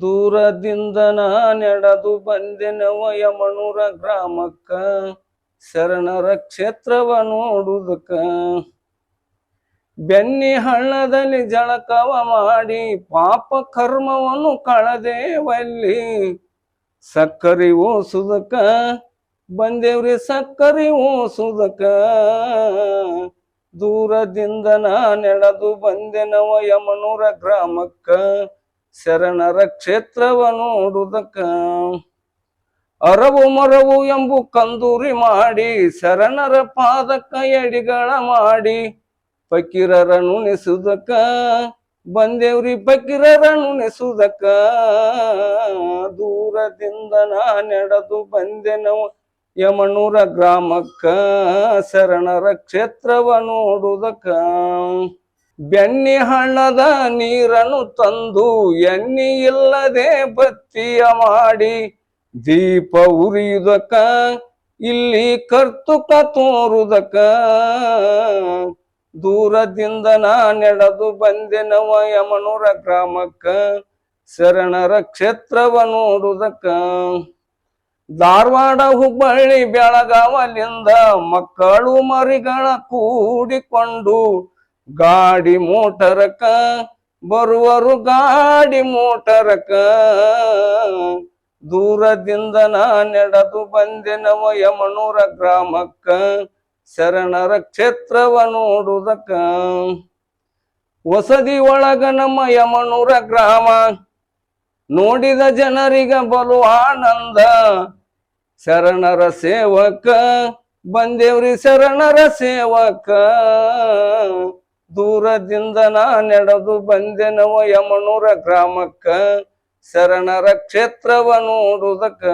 ದೂರದಿಂದ ನಾ ನೆಡದು ಬಂದೆನವ ಯಮನೂರ ಗ್ರಾಮಕ್ಕ, ಶರಣರ ಕ್ಷೇತ್ರವ ನೋಡುದಕ್ಕ. ಬೆನ್ನಿ ಹಳ್ಳದಲ್ಲಿ ಜಳಕವ ಮಾಡಿ ಪಾಪ ಕರ್ಮವನ್ನು ಕಳದೇವಲ್ಲಿ. ಸಕ್ಕರಿ ಓಸುದಕ್ಕ, ಬಂದೇವ್ರಿ ಸಕ್ಕರಿ ಓಸುದಕ್ಕ. ದೂರದಿಂದ ನಾ ನೆಡದು ಬಂದೆನವ ಯಮನೂರ ಗ್ರಾಮಕ್ಕ ಶರಣರ ಕ್ಷೇತ್ರವ ನೋಡುದಕ್ಕ. ಅರವು ಮರವು ಎಂಬು ಕಂದೂರಿ ಮಾಡಿ, ಶರಣರ ಪಾದಕ್ಕ ಎಡಿಗಳ ಮಾಡಿ ಫಕೀರರ ನುಣಿಸುದಕ್ಕ ಬಂದೇವ್ರಿ ಫಕೀರರ ನುಣಿಸುದಕ್ಕ ದೂರದಿಂದ ನಾ ನಡೆದು ಬಂದೆನವ ಯಮನೂರ ಗ್ರಾಮಕ್ಕ. ಶರಣರ ಕ್ಷೇತ್ರವ ನೋಡುದಕ್ಕ. ಬೆಣ್ಣಿ ಹಣ್ಣದ ನೀರನ್ನು ತಂದು ಎಣ್ಣಿ ಇಲ್ಲದೆ ಬತ್ತಿಯ ಮಾಡಿ ದೀಪ ಉರಿಯುದಕ ಇಲ್ಲಿ ಕರ್ತುಕ ತೋರುದಕ ದೂರದಿಂದ ನಾ ನಡೆದು ಬಂದೆನವ ಯಮನೂರ ಗ್ರಾಮಕ್ಕ, ಶರಣರ ಕ್ಷೇತ್ರವ ನೋಡುದಕ್ಕ. ಧಾರವಾಡ, ಹುಬ್ಬಳ್ಳಿ, ಬೆಳಗಾವಲಿಂದ ಮಕ್ಕಳು ಮರಿಗಳ ಕೂಡಿಕೊಂಡು ಗಾಡಿ ಮೋಟರಕ ಬರುವರು ಗಾಡಿ ಮೋಟರಕ ದೂರದಿಂದ ನಾ ಬಂದೆ ಬಂದೆನವ ಯಮನೂರ ಗ್ರಾಮಕ್ಕ. ಶರಣರ ಕ್ಷೇತ್ರವ ನೋಡುದಕ್ಕ. ವಸದಿ ಒಳಗ ನಮ್ಮ ಯಮನೂರ ಗ್ರಾಮ. ನೋಡಿದ ಜನರಿಗ ಬಲು ಆನಂದ. ಶರಣರ ಸೇವಕ, ಬಂದೇವ್ರಿ ಶರಣರ ಸೇವಕ. ದೂರದಿಂದ ನಾ ನಡೆದು ಬಂದೆನವ ಯಮನೂರ ಗ್ರಾಮಕ್ಕ ಶರಣರ ಕ್ಷೇತ್ರವ ನೋಡುದಕ್ಕ.